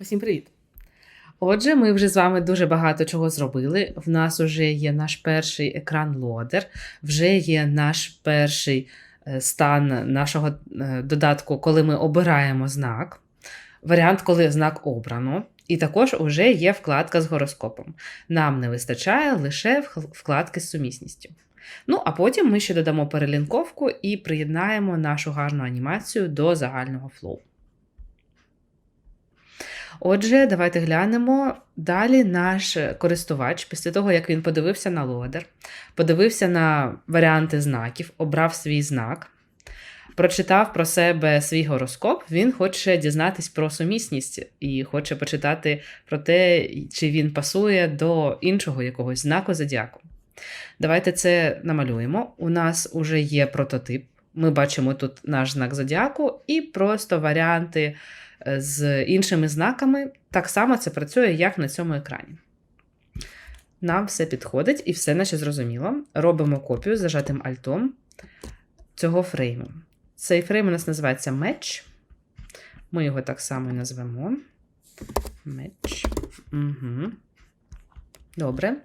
Усім привіт! Отже, ми вже з вами дуже багато чого зробили. В нас вже є наш перший екран лодер, вже є наш перший е, стан нашого е, додатку, коли ми обираємо знак, варіант, коли знак обрано. І також вже є вкладка з гороскопом. Нам не вистачає лише вкладки з сумісністю. Ну, а потім ми ще додамо перелінковку і приєднаємо нашу гарну анімацію до загального флоу. Отже, давайте глянемо. Далі наш користувач, після того, як він подивився на лодер, подивився на варіанти знаків, обрав свій знак, прочитав про себе свій гороскоп, він хоче дізнатись про сумісність і хоче почитати про те, чи він пасує до іншого якогось знаку зодіаку. Давайте це намалюємо. У нас вже є прототип. Ми бачимо тут наш знак зодіаку і просто варіанти е, з іншими знаками. Так само це працює, як на цьому екрані. Нам все підходить і все наче зрозуміло. Робимо копію з зажатим альтом цього фрейму. Цей фрейм у нас називається Match. Ми його так само і назвемо. Match. Угу. Добре.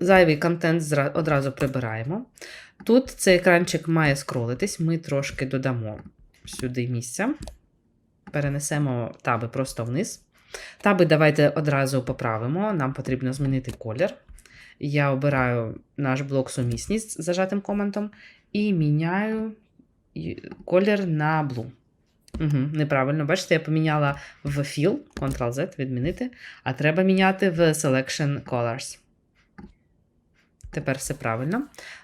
Зайвий контент одразу прибираємо. Тут цей екранчик має скролитись, ми трошки додамо сюди місця. Перенесемо таби просто вниз. Таби давайте одразу поправимо. Нам потрібно змінити колір. Я обираю наш блок сумісність з зажатим коментом і міняю колір на blue. Угу, неправильно, бачите, я поміняла в Fill, Ctrl-Z, відмінити, а треба міняти в Selection Colors. Тепер все правильно.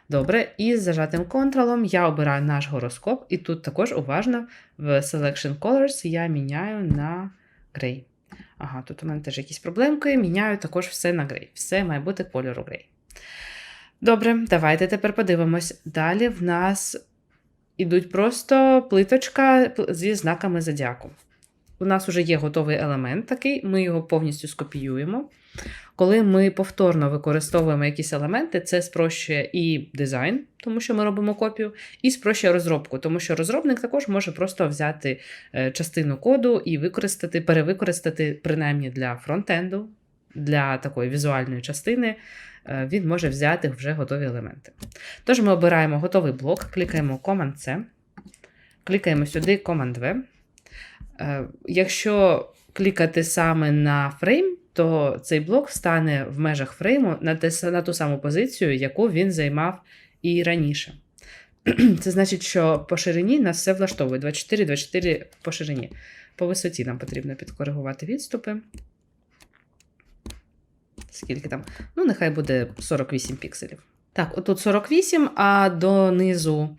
Добре, і з зажатим контролом я обираю наш гороскоп, і тут також уважно в Selection Colors я міняю на Grey. Ага, тут у мене теж якісь проблемки. Міняю також все на Grey. Все має бути кольору Grey. Добре, давайте тепер подивимось. Далі в нас ідуть просто плиточка зі знаками зодіаку. У нас вже є готовий елемент такий, ми його повністю скопіюємо. Коли ми повторно використовуємо якісь елементи, це спрощує і дизайн, тому що ми робимо копію, і спрощує розробку, тому що розробник також може просто взяти е, частину коду і використати, перевикористати, принаймні для фронтенду, для такої візуальної частини. е, Він може взяти вже готові елементи. Тож ми обираємо готовий блок, клікаємо Command-C, клікаємо сюди Command-V. Е, Якщо клікати саме на фрейм, то цей блок стане в межах фрейму на, те, на ту саму позицію, яку він займав і раніше. Це значить, що по ширині нас все влаштовує 24, 24 по ширині. По висоті нам потрібно підкоригувати відступи. Скільки там? Ну, нехай буде 48 пікселів. Так, отут 48, а донизу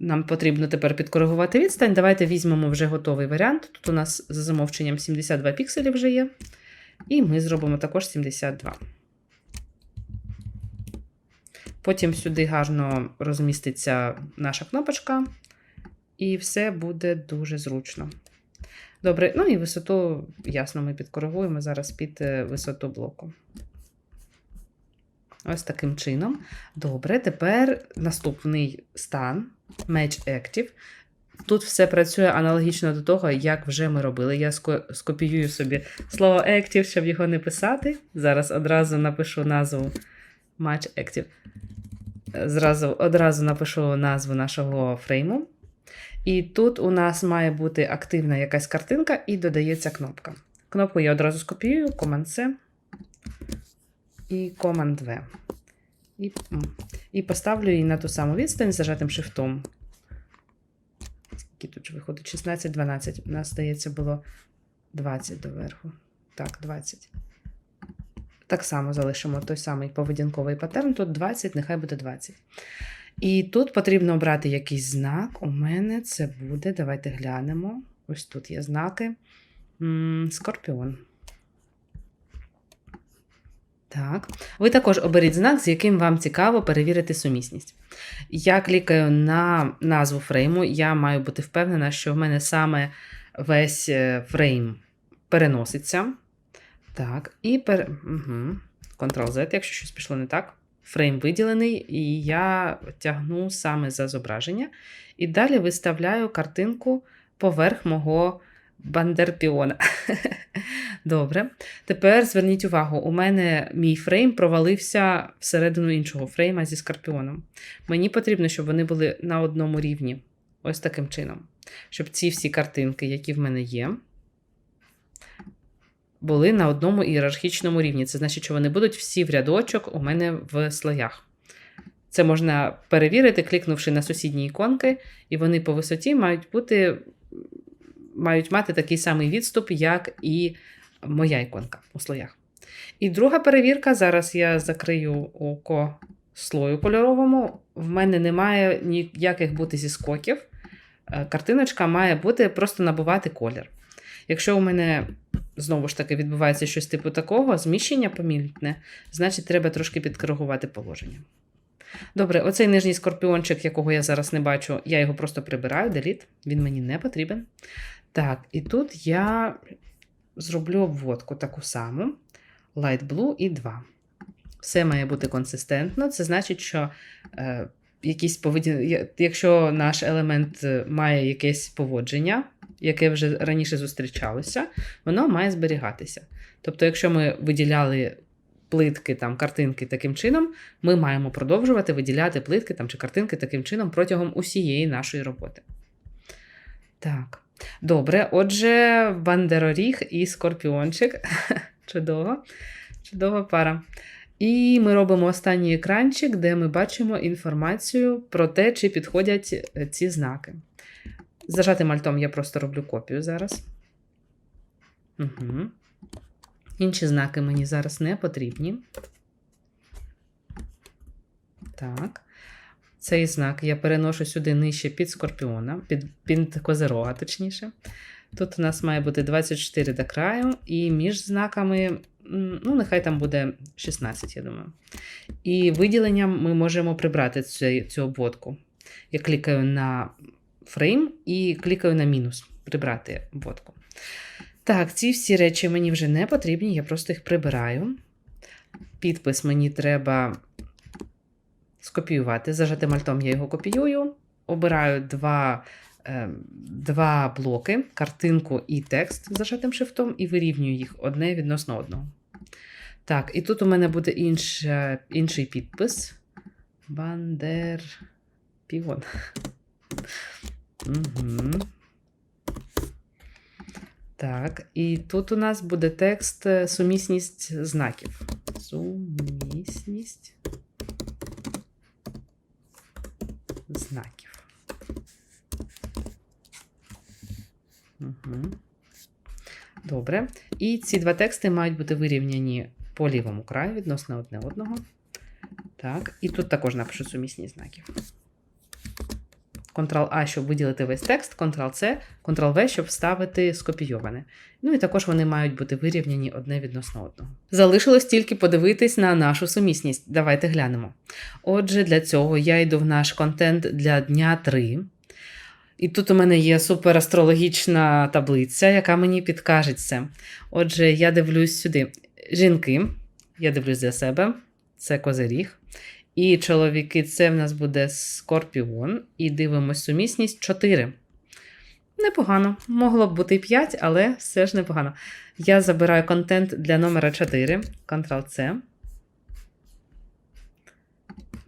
нам потрібно тепер підкоригувати відстань. Давайте візьмемо вже готовий варіант. Тут у нас за замовченням 72 пікселі вже є. І ми зробимо також 72. Потім сюди гарно розміститься наша кнопочка, і все буде дуже зручно. Добре, ну і висоту, ясно, ми підкоригуємо зараз під е, висоту блоку. Ось таким чином. Добре, тепер наступний стан Match Active. Тут все працює аналогічно до того, як вже ми робили. Я скопіюю собі слово Active, щоб його не писати. Зараз одразу напишу назву Match Active. Зразу, одразу напишу назву нашого фрейму. І тут у нас має бути активна якась картинка і додається кнопка. Кнопку я одразу скопіюю, Command-C і Command-V. І, і поставлю її на ту саму відстань з зажатим шифтом. Скільки тут виходить? 16, 12. У нас, здається, було 20 доверху. Так, 20. Так само залишимо той самий поведінковий паттерн. Тут 20, нехай буде 20. І тут потрібно обрати якийсь знак. У мене це буде. Давайте глянемо. Ось тут є знаки. Скорпіон. Так. Ви також оберіть знак, з яким вам цікаво перевірити сумісність. Я клікаю на назву фрейму. Я маю бути впевнена, що в мене саме весь е, фрейм переноситься. Так, і пер... угу. Ctrl-Z, якщо щось пішло не так. Фрейм виділений, і я тягну саме за зображення. І далі виставляю картинку поверх мого Бандерпіона. Добре. Тепер зверніть увагу, у мене мій фрейм провалився всередину іншого фрейма зі скорпіоном. Мені потрібно, щоб вони були на одному рівні. Ось таким чином. Щоб ці всі картинки, які в мене є, були на одному ієрархічному рівні. Це значить, що вони будуть всі в рядочок у мене в слоях. Це можна перевірити, клікнувши на сусідні іконки, і вони по висоті мають бути, мають мати такий самий відступ, як і моя іконка у слоях. І друга перевірка, зараз я закрию око слою кольоровому. В мене немає ніяких бути зі скоків. Е, Картиночка має бути просто набувати колір. Якщо у мене знову ж таки відбувається щось типу такого, зміщення помітне, значить треба трошки підкоригувати положення. Добре, оцей нижній скорпіончик, якого я зараз не бачу, я його просто прибираю, деліт, він мені не потрібен. Так, і тут я зроблю обводку таку саму: Light Blue і 2. Все має бути консистентно. Це значить, що е, якісь поведін... якщо наш елемент е, має якесь поводження, яке вже раніше зустрічалося, воно має зберігатися. Тобто, якщо ми виділяли плитки, там, картинки таким чином, ми маємо продовжувати виділяти плитки там, чи картинки таким чином протягом усієї нашої роботи. Так. Добре, отже, бандероріг і скорпіончик. Чудово, чудова пара. І ми робимо останній екранчик, де ми бачимо інформацію про те, чи підходять е, ці знаки. Зажатим альтом я просто роблю копію зараз. Угу. Інші знаки мені зараз не потрібні. Так. Цей знак я переношу сюди нижче під скорпіона, під, під козирога, точніше. Тут у нас має бути 24 до краю, і між знаками, ну, нехай там буде 16, я думаю. І виділенням ми можемо прибрати цю, цю обводку. Я клікаю на фрейм і клікаю на мінус, прибрати обводку. Так, ці всі речі мені вже не потрібні, я просто їх прибираю. Підпис мені треба скопіювати. Зажатим альтом я його копіюю. Обираю два, е, два блоки, картинку і текст зажатим шрифтом, і вирівнюю їх одне відносно одного. Так, і тут у мене буде інша, інший підпис. Бандер. Півон. Угу. Так, і тут у нас буде текст е, сумісність знаків. Сумісність знаків. Угу. Добре. І ці два тексти мають бути вирівняні по лівому краю відносно одне одного. Так, і тут також напишу сумісні знаків. Ctrl-A, щоб виділити весь текст, Ctrl-C, Ctrl-V, щоб вставити скопійоване. Ну і також вони мають бути вирівняні одне відносно одного. Залишилось тільки подивитись на нашу сумісність. Давайте глянемо. Отже, для цього я йду в наш контент для дня 3. І тут у мене є суперастрологічна таблиця, яка мені підкаже це. Отже, я дивлюсь сюди. Жінки, я дивлюсь для себе, це козиріг. І чоловіки, це в нас буде скорпіон. І дивимось сумісність 4. Непогано. Могло б бути 5, але все ж непогано. Я забираю контент для номера 4. Ctrl-C.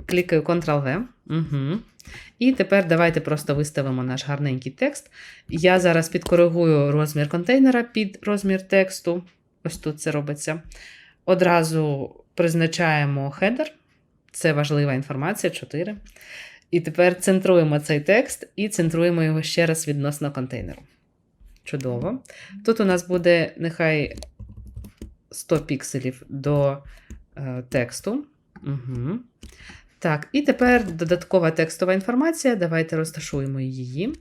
Клікаю Ctrl-V. Угу. І тепер давайте просто виставимо наш гарненький текст. Я зараз підкоригую розмір контейнера під розмір тексту. Ось тут це робиться. Одразу призначаємо хедер. Це важлива інформація 4. І тепер центруємо цей текст і центруємо його ще раз відносно контейнеру. Чудово. Тут у нас буде нехай 100 пікселів до е, тексту. Угу. Так, і тепер додаткова текстова інформація. Давайте розташуємо її.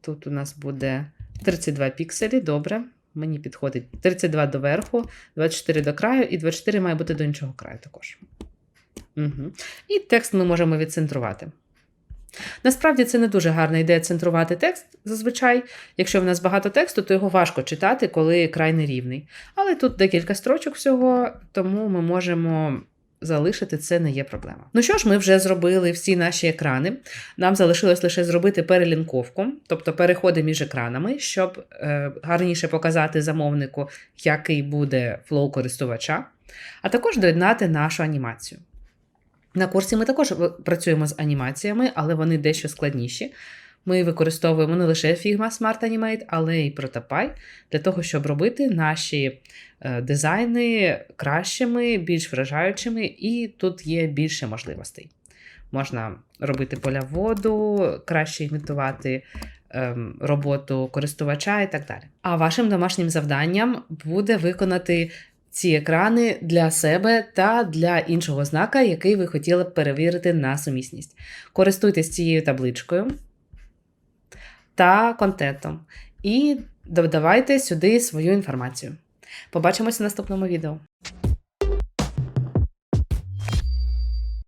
Тут у нас буде 32 пікселі. Добре. Мені підходить 32 до верху, 24 до краю, і 24 має бути до іншого краю також. Угу. І текст ми можемо відцентрувати. Насправді це не дуже гарна ідея центрувати текст зазвичай. Якщо в нас багато тексту, то його важко читати, коли край нерівний. Але тут декілька строчок всього, тому ми можемо залишити це не є проблема. Ну що ж, ми вже зробили всі наші екрани. Нам залишилось лише зробити перелінковку, тобто переходи між екранами, щоб е, гарніше показати замовнику, який буде флоу користувача, а також доєднати нашу анімацію. На курсі ми також працюємо з анімаціями, але вони дещо складніші. Ми використовуємо не лише Figma Smart Animate, але й Protopie для того, щоб робити наші е, дизайни кращими, більш вражаючими, і тут є більше можливостей. Можна робити поля воду, краще імітувати ем, роботу користувача і так далі. А вашим домашнім завданням буде виконати ці екрани для себе та для іншого знака, який ви хотіли б перевірити на сумісність. Користуйтесь цією табличкою та контентом і додавайте сюди свою інформацію. Побачимося в наступному відео.